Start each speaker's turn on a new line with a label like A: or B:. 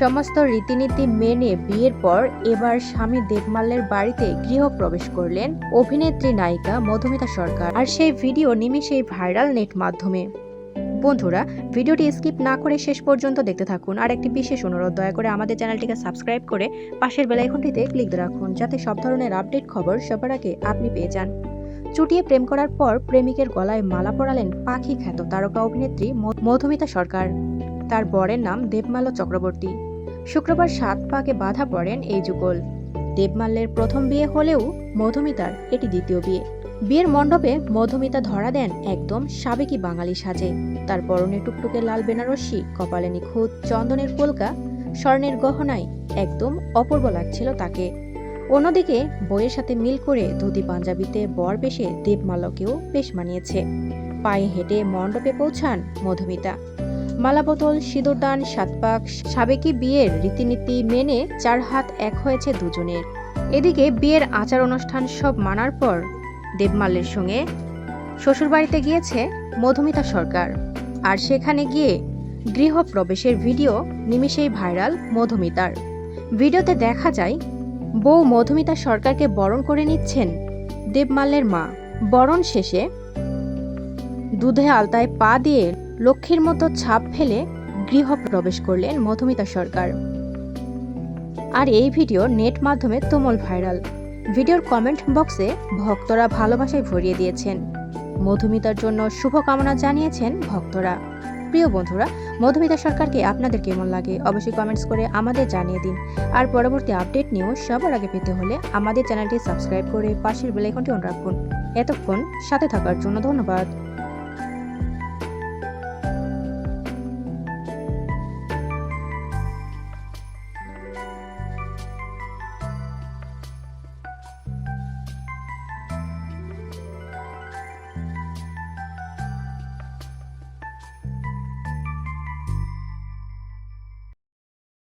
A: সমস্ত রীতিনীতি মেনে বিয়ের পর এবার স্বামী দেবমাল্যের বাড়িতে গৃহপ্রবেশ করলেন অভিনেত্রী নায়িকা মধুমিতা সরকার আর সেই ভিডিও নিমিশেই ভাইরাল নেট মাধ্যমে। বন্ধুরা, ভিডিওটি স্কিপ না করে শেষ পর্যন্ত দেখতে থাকুন আর একটি বিশেষ অনুরোধ, দয়া করে আমাদের চ্যানেলটিকে সাবস্ক্রাইব করে পাশের বেলাইকনটিতে ক্লিক রাখুন যাতে সব ধরনের আপডেট খবর সবার আগে আপনি পেয়ে যান। চুটিয়ে প্রেম করার পর প্রেমিকের গলায় মালা পরালেন পাখি খ্যাত তারকা অভিনেত্রী মধুমিতা সরকার। তার বরের নাম দেবমাল্য চক্রবর্তী। শুক্রবার সাত পাকে বাধা পড়েন এই যুগল। দেবমাল্যের প্রথম বিয়ে হলেও মধুমিতার এটি দ্বিতীয় বিয়ে। বিয়ের মণ্ডপে মধুমিতা ধরা দেন একদম সাবেকি বাঙালি সাজে। তার পরনে টুকটুকে লাল বেনারসি, কপালে নিখুঁত চন্দনের কলকা স্বর্ণের গহনায় একদম অপূর্ব লাগছিল তাকে। অন্যদিকে বইয়ের সাথে মিল করে ধুতি পাঞ্জাবিতে বর বেশে দেবমাল্যকেও বেশ মানিয়েছে। পায়ে হেঁটে মণ্ডপে পৌঁছান মধুমিতা। মালাবদল, সিঁদুরদান, সাতপাক, সাবেকি বিয়ের রীতিনীতি মেনে চার হাত এক হয়েছে দুজনের। এদিকে বিয়ের আচার অনুষ্ঠান সব মানার পর দেবমাল্যের সঙ্গে শ্বশুরবাড়িতে গিয়েছে মধুমিতা সরকার। আর সেখানে গিয়ে গৃহপ্রবেশের ভিডিও নিমিষেই ভাইরাল মধুমিতার। ভিডিওতে দেখা যায়, বউ মধুমিতা সরকারকে বরণ করে নিচ্ছেন দেবমাল্যের মা। বরণ শেষে দুধে আলতায় পা দিয়ে লক্ষ্মীর মতো ছাপ ফেলে গৃহ প্রবেশ করলেন মধুমিতা সরকার। আর এই ভিডিও নেট মাধ্যমে তুমুল ভাইরাল। ভিডিওর কমেন্ট বক্সে ভক্তরা ভালোবাসায় ভরিয়ে দিয়েছেন। মধুমিতার জন্য শুভকামনা জানিয়েছেন ভক্তরা। প্রিয় বন্ধুরা, মধুমিতা সরকারকে আপনাদের কেমন লাগে অবশ্যই কমেন্টস করে আমাদের জানিয়ে দিন। আর পরবর্তী আপডেট নিউজ সবার আগে পেতে হলে আমাদের চ্যানেলটি সাবস্ক্রাইব করে পাশের বেলাইকনটি অন রাখুন। এতক্ষণ সাথে থাকার জন্য ধন্যবাদ।